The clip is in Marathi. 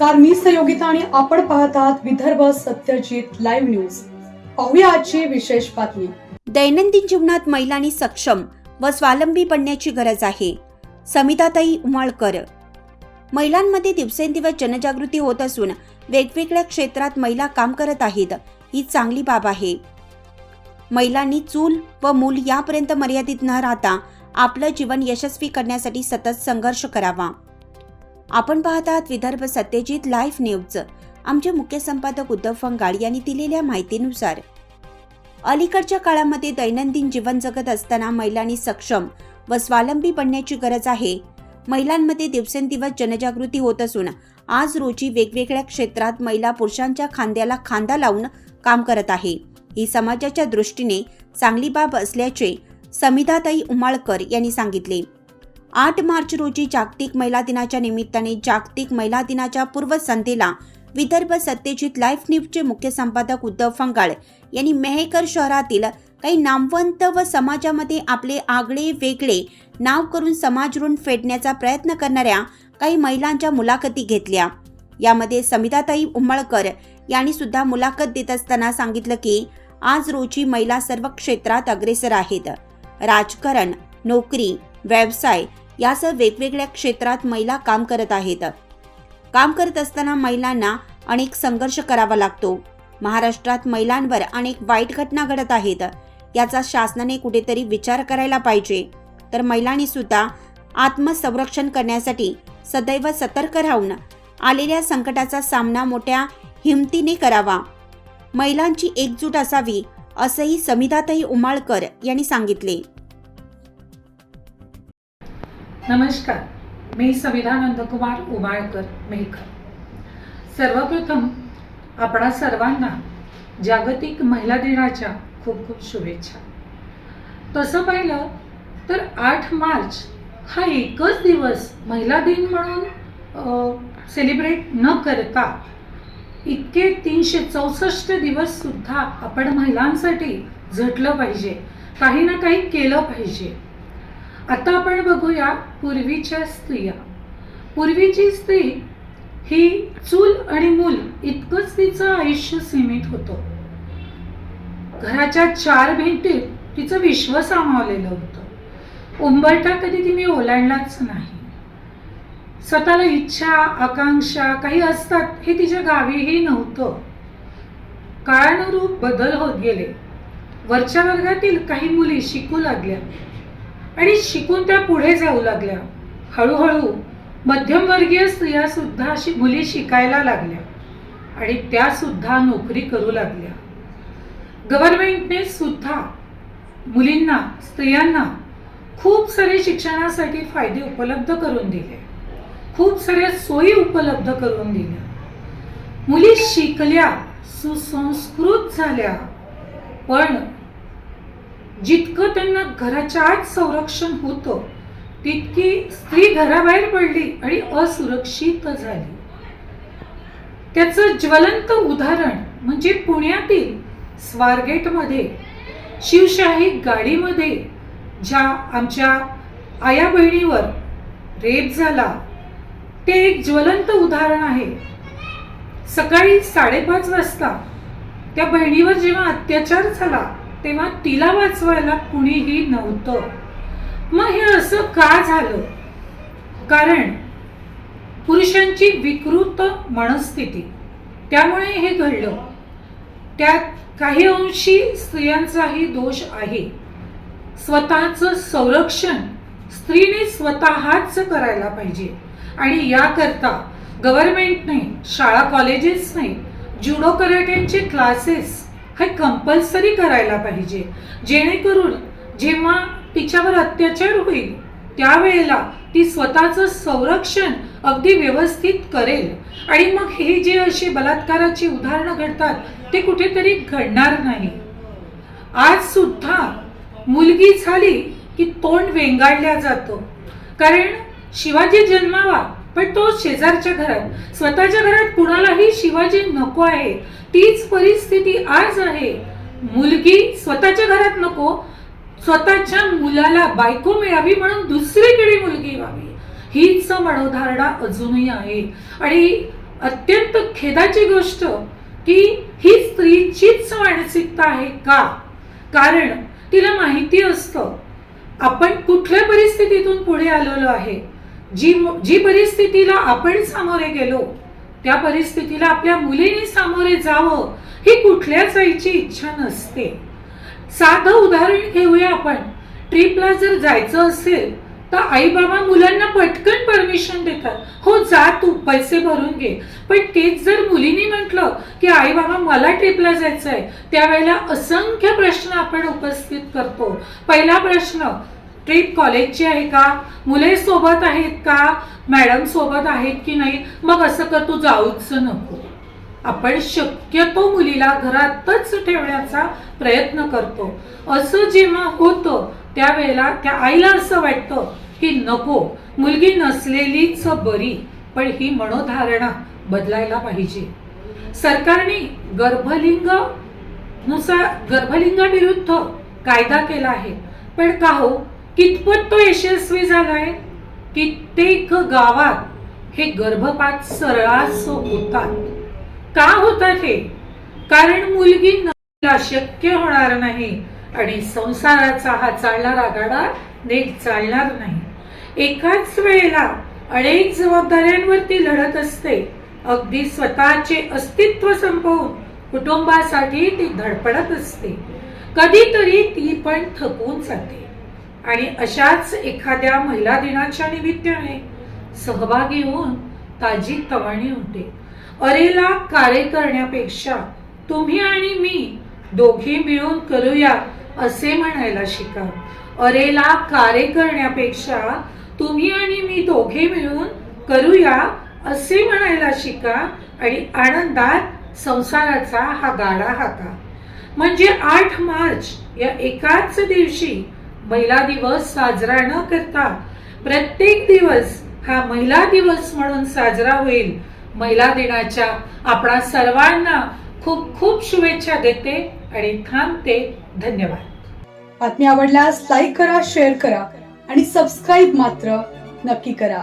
नमस्कार मी सहयोगिता आणि आपण पाहत आहात विदर्भ सत्यजित लाईव्ह न्यूज पाहूया आजची विशेष बातमी. दैनंदिन जीवनात महिलांनी सक्षम व स्वावलंबी बनण्याची गरज आहे. समिताताई उमाळकर. महिलांमध्ये दिवसेंदिवस जनजागृती होत असून वेगवेगळ्या क्षेत्रात महिला काम करत आहेत ही चांगली बाब आहे. महिलांनी चूल व मूल यापर्यंत मर्यादित न राहता आपलं जीवन यशस्वी करण्यासाठी सतत संघर्ष करावा. आपण पाहत आहात विदर्भ सत्यजित लाईव्ह न्यूज. आमचे मुख्य संपादक उद्धव फंगाळ यांनी दिलेल्या माहितीनुसार अलीकडच्या काळामध्ये दैनंदिन जीवन जगत असताना महिलांनी सक्षम व स्वावलंबी बनण्याची गरज आहे. महिलांमध्ये दिवसेंदिवस जनजागृती होत असून आज रोजी वेगवेगळ्या क्षेत्रात महिला पुरुषांच्या खांद्याला खांदा लावून काम करत आहे. ही समाजाच्या दृष्टीने चांगली बाब असल्याचे समिधाताई उमाळकर यांनी सांगितले. आठ मार्च रोजी जागतिक महिला दिनाच्या निमित्ताने जागतिक महिला दिनाच्या पूर्वसंध्येला विदर्भ सत्यजित लाईफ न्यूजचे मुख्य संपादक उद्धव फंगाळ यांनी मेहकर शहरातील काही नामवंत व समाजामध्ये आपले आगळे वेगळे नाव करून समाज ऋण फेडण्याचा प्रयत्न करणाऱ्या काही महिलांच्या मुलाखती घेतल्या. यामध्ये समिताताई उमळकर यांनी सुद्धा मुलाखत देत असताना सांगितलं की आज रोजी महिला सर्व क्षेत्रात अग्रेसर आहेत. राजकारण नोकरी व्यवसाय यासह वेगवेगळ्या क्षेत्रात महिला काम करत आहेत. काम करत असताना महिलांना अनेक संघर्ष करावा लागतो. महाराष्ट्रात महिलांवर अनेक वाईट घटना घडत आहेत. याचा शासनाने कुठेतरी विचार करायला पाहिजे. तर महिलांनी सुद्धा आत्मसंरक्षण करण्यासाठी सदैव सतर्क राहून आलेल्या संकटाचा सामना मोठ्या हिमतीने करावा. महिलांची एकजूट असावी असंही समिधाताई उमाळकर यांनी सांगितले. नमस्कार. मी संविधा नंदकुमार उमाळकर मेहकर. सर्वप्रथम आपणा सर्वांना जागतिक महिला दिनाच्या खूप खूप शुभेच्छा. तसं पाहिलं तर आठ मार्च हा एकच दिवस महिला दिन म्हणून सेलिब्रेट न करता इतके तीनशे चौसष्ट दिवससुद्धा आपण महिलांसाठी झटलं पाहिजे. काही ना काही केलं पाहिजे. आता आपण बघूया पूर्वीच्या स्त्रिया. पूर्वीची स्त्री ही चूल आणि मूल इतकंच तिचं आयुष्य सीमित होतं. घराच्या चार भेटीत तिचं विश्व सामावलेलं होतं. उंबरठा कधी तिने ओलांडलाच नाही. स्वतःला इच्छा आकांक्षा काही असतात हे तिच्या गावीही नव्हतं. काळानुरूप बदल होत गेले. वरच्या वर्गातील काही मुली शिकू लागल्या. आणि शिकून त्या पुढे जाऊ लागल्या. हळूहळू मध्यमवर्गीय स्त्रिया सुद्धा शि मुली शिकायला लागल्या आणि त्या सुद्धा नोकरी करू लागल्या. गव्हर्नमेंटने सुद्धा मुलींना स्त्रियांना खूप सारे शिक्षणासाठी फायदे उपलब्ध करून दिले. खूप साऱ्या सोयी उपलब्ध करून दिल्या. मुली शिकल्या सुसंस्कृत झाल्या पण जितकं त्यांना घराच्या आत संरक्षण होतं तितकी स्त्री घराबाहेर पडली आणि असुरक्षित झाली. त्याचं ज्वलंत उदाहरण म्हणजे पुण्यातील स्वारगेटमध्ये शिवशाही गाडीमध्ये ज्या आमच्या आया बहिणीवर रेप झाला ते एक ज्वलंत उदाहरण आहे. सकाळी साडेपाच वाजता त्या बहिणीवर जेव्हा अत्याचार झाला तेव्हा तिला वाचवायला कुणीही नव्हतं. मग हे असं का झालं? कारण पुरुषांची विकृत मनस्थिती त्यामुळे हे घडलं. त्यात काही अंशी स्त्रियांचाही दोष आहे. स्वतःचं संरक्षण स्त्रीने स्वतःच करायला पाहिजे. आणि याकरता गव्हर्मेंटने शाळा कॉलेजेसने जुडो कराट्यांचे क्लासेस हे कंपल्सरी करायला पाहिजे. जेणेकरून जेव्हा तिच्यावर अत्याचार होईल त्यावेळेला ती स्वतःचं संरक्षण अगदी व्यवस्थित करेल. आणि मग हे जे अशी बलात्काराची उदाहरणं घडतात ते कुठेतरी घडणार नाही. आज सुद्धा मुलगी झाली की तोंड वेंगाळल्या जातं. कारण शिवाजी जन्मावा पण तो शेजारच्या घरात स्वतःच्या घरात कुणालाही शिवाजी नको आहे. तीच परिस्थिती आज आहे. मुलगी स्वतःच्या घरात नको स्वतःच्या मुलाला बायको मिळावी म्हणून दुसरीकडे मुलगी व्हावी. हीच मनोधारणा अजूनही आहे. आणि अत्यंत खेदाची गोष्ट की ही स्त्रीचीच मानसिकता आहे का? कारण तिला माहिती असतं आपण कुठल्या परिस्थितीतून पुढे आलेलो आहे? जी जी परिस्थितीला आपण सामोरे गेलो त्या परिस्थितीला आपल्या मुलीने सामोरे जावं ही कुठल्याच आईची इच्छा नसते. साधं उदाहरण घेऊया आपण. ट्रिपला जर जायचं असेल तर आई बाबा मुलांना पटकन परमिशन देतात. हो जा तू पैसे भरून घे. पण तेच जर मुलीने म्हटलं की आई बाबा मला ट्रिपला जायचं आहे त्यावेळेला असंख्य प्रश्न आपण उपस्थित करतो. पहिला प्रश्न ट्रिप कॉलेजची आहे का? मुले सोबत आहेत का? मॅडम सोबत आहेत की नाही? मग असं कर तू जाऊच नको. आपण शक्यतो मुलीला घरातच ठेवण्याचा प्रयत्न करतो. असं जेव्हा होतं त्यावेळेला त्या आईला असं वाटतं की नको मुलगी नसलेलीच बरी पण ही मनोधारणा बदलायला पाहिजे. सरकारने गर्भलिंगनुसार गर्भलिंगाविरुद्ध कायदा केला आहे. पण का हो? कितपत तो यशस्वी झालाय? कित्येक गावात हे गर्भपात सरळास होतात. का होतात हे? कारण मुलगी नसलेला शक्य होणार नाही आणि संसाराचा हा चालणारा गाडा नीट चालणार नाही. एकाच वेळेला अनेक जबाबदाऱ्यांवरती लढत असते. अगदी स्वतःचे अस्तित्व संपवून कुटुंबासाठी ती धडपडत असते. कधीतरी ती पण थकून जाते. आणि अशाच एखाद्या महिला दिनाच्या निमित्ताने सहभागी होऊन ताजी तवाणी होते अरेला कार्य करण्यापेक्षा तुम्ही आणि मी दोघे मिळून करूया असे म्हणायला शिका. अरेला कार्य करण्यापेक्षा तुम्ही आणि मी दोघे मिळून करूया असे म्हणायला शिका आणि आनंदात संसाराचा हा गाडा हाता म्हणजे आठ मार्च या एकाच दिवशी महिला दिवस साजरा न करता प्रत्येक दिवस हा महिला दिवस म्हणून साजरा होईल. महिला दिनाच्या आपणा सर्वांना खूप खूप शुभेच्छा देते आणि थांबते. धन्यवाद. बातमी आवडल्यास लाईक करा शेअर करा आणि सबस्क्राईब मात्र नक्की करा.